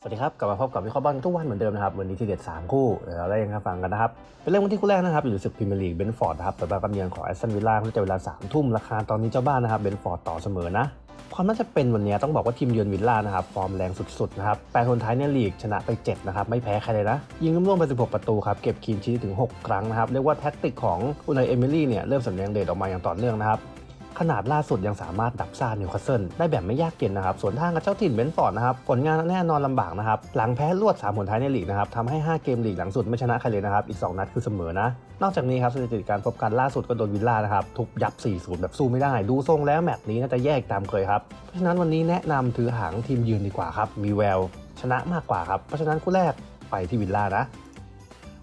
สวัสดีครับ กลับมาพบกับวิเคราะห์บอลทุกวันเหมือนเดิมนะครับ วันนี้ทีเด็ด 3 คู่เดี๋ยวเราได้ยังฟังกันนะครับ เป็นเรื่องวันที่คู่แรกนะครับ อยู่ในศึกพรีเมียร์ลีกเบนฟอร์ดนะครับเปิดบ้านกับเยือนของแอสตันวิลล่าที่จะเวลา3ทุ่มราคาตอนนี้เจ้าบ้านนะครับเบนฟอร์ดต่อเสมอนะ ความน่าจะเป็นวันนี้ต้องบอกว่าทีมเยือนวิลล่านะครับ ฟอร์มแรงสุดๆนะครับแปดคนท้ายในลีกชนะไป7นะครับไม่แพ้ใครเลยนะ ยิงร่วมไป 16 ประตูครับเก็บคีนชีถึง 6 ครั้งนะครับเรียกว่าแท็กติกของอุนายเอมิลี่เนี่ยเริ่มสำแดงเดชออกมาอย่างต่อเนื่องนะครับ ขนาดล่าสุดยังสามารถดับซ่านิวคาสเซิลได้แบบไม่ยากเย็นนะครับ ส่วนทางกับเจ้าถิ่นเบนฟอร์ดนะครับ ผลงานแน่นอนลำบากนะครับ หลังแพ้รวด 3 ผลท้ายในลีกนะครับทำให้ 5 เกมลีกหลังสุดไม่ชนะใครเลยนะครับ อีก 2 นัดคือเสมอนะ นอกจากนี้ครับสถิติการพบกันล่าสุดก็โดนวิลล่านะครับทุบยับ 4-0 แบบสู้ไม่ได้ ดูทรงแล้วแมตช์นี้น่าจะแยกตามเคยครับ เพราะฉะนั้นวันนี้แนะนำถือหางทีมยืนดีกว่าครับ มีแววชนะมากกว่าครับ เพราะฉะนั้นคู่แรกไปที่วิลล่านะ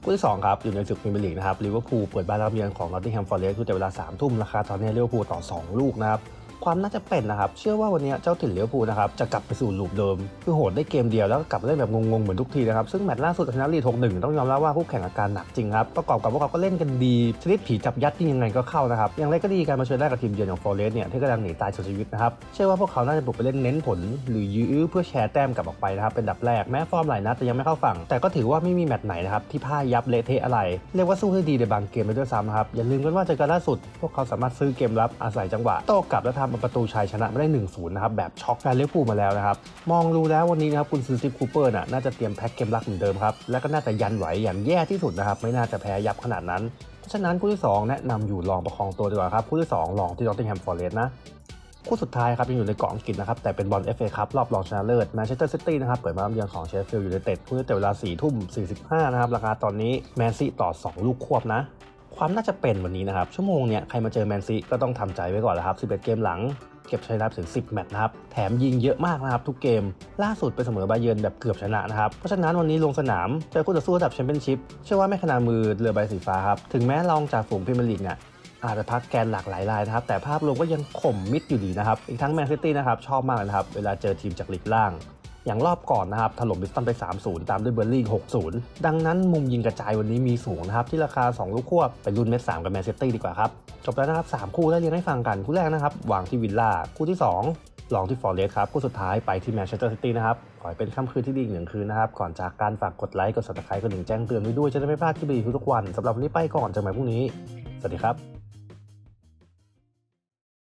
คู่ที่2ครับอยู่ในศึกพรีเมียร์ลีกนะครับลิเวอร์พูลเปิดบ้านรับเยือนของนอตติงแฮมฟอร์เรสต์แต่เวลา3ทุ่มราคาตอนนี้ลิเวอร์พูลต่อ 2 ลูกนะครับ ความน่าจะเป็นนะครับ เชื่อว่าวันนี้เจ้าถิ่นเลิเวอร์พูนะครับจะกลับไปสู่ลูปเดิม คือโหดได้เกมเดียวแล้วก็กลับเล่นแบบงงๆเหมือนทุกทีนะครับซึ่งแมตช์ล่าสุดชนะลีด6-1ต้องยอมรับว่าคู่แข่งอาการหนักจริงครับประกอบกับพวกเขาก็เล่นกันดีชนิดผีจับยัดที่ยังไงก็เข้านะครับอย่างไรก็ดีการมาเชิญได้กับทีมเยือนของฟอร์เรสต์เนี่ยที่กำลังหนีตายสุดชีวิตนะครับเชื่อว่าพวกเขาน่าจะบุกไปเล่นเน้นผล หรือยื้อเพื่อแชร์แต้มกลับออกไปนะครับเป็นดับแรกแม้ฟอร์มหลายนัดจะยังไม่เข้าฝั่ง แต่ก็ถือว่าไม่มีแมตช์ไหนนะครับที่พ่ายยับเละเทะอะไรเรียกว่าสู้ได้ดีในบางเกมไปด้วยซ้ำนะครับอย่าลืมกันว่าจอกันล่าสุด พวกเขาสามารถซื้อเกมรับอาศัยจังหวะโต้กลับและทำประตูชัยชนะมาได้1-0นะครับแบบช็อกแฟนลิเวปูมาแล้วนะครับมองดูแล้ววันนี้นะครับคุณซื้อซิปคูเปอร์น่ะน่าจะเตรียมแพ็คเกมรักเหมือนเดิมครับและก็น่าจะยันไหวอย่างแย่ที่สุดนะครับไม่น่าจะแพ้ยับขนาดนั้นเพราะฉะนั้นคู่ที่ 2 แนะนำอยู่ลองประคองตัวดีกว่าครับคู่ที่ 2 ลองที่นอตติงแฮมฟอร์เรสต์นะคู่สุดท้ายครับยังอยู่ในเกาะอังกฤษนะครับแต่เป็นบอล FA คัพรอบรองชนะเลิศแมนเชสเตอร์ซิตี้นะครับเปิดมาลำเยือนของเชฟฟิลด์ยูไนเต็ดคู่นี้แต่เวลา4ทุ่ม45นะครับราคาตอนนี้แมนซีต่อ 2 ลูกควบนะ ความน่าจะเป็นวันนี้นะครับ ชั่วโมงเนี้ยใครมาเจอแมนซีก็ต้องทำใจไว้ก่อนแล้วครับ11 เกมหลังเก็บชัยชนับถึง 10 แมตช์นะครับ แถมยิงเยอะมากนะครับทุกเกม ล่าสุดไปเสมอบาเยิร์นแบบเกือบชนะนะครับ เพราะฉะนั้นวันนี้ลงสนาม เจอคู่ต่อสู้ระดับแชมเปี้ยนชิพ เชื่อว่าไม่ขนาดมือเรือใบสีฟ้าครับ ถึงแม้รองจากฝูงพรีเมียร์ลีกเนี่ยอาจจะพักแกนหลากหลายรายนะครับ แต่ภาพรวมก็ยังข่มมิดอยู่ดีนะครับ อีกทั้งแมนซิตี้นะครับชอบมากนะครับ เวลาเจอทีมจากลีกล่าง อย่างรอบก่อนนะครับถล่มบิสตันไป 3-0 ตามด้วยเบอร์ลี่6-0 ดังนั้นมุมยิงกระจายวันนี้มีสูงนะครับที่ราคา 2 ลูกควบไปรุ่นเม็ด3กับแมนซิตี้ดีกว่าครับ จบแล้วนะครับ 3 คู่ได้เรียนให้ฟังกัน คู่แรกนะครับวางที่วิลล่า คู่ที่ 2 ลองที่ฟอร์เรสครับ คู่สุดท้ายไปที่แมนเชสเตอร์ซิตี้นะครับขอให้เป็นค่ำคืนที่ดีหนึ่งคืนนะครับ ก่อนจากการฝากกดไลค์กด subscribe กดหนึ่งแจ้งเตือนไว้ด้วยจะได้ไม่พลาดคลิปดีทุกวันสำหรับวันนี้ไปก่อนเจอกันใหม่พรุ่งนี้สวัสดีครับ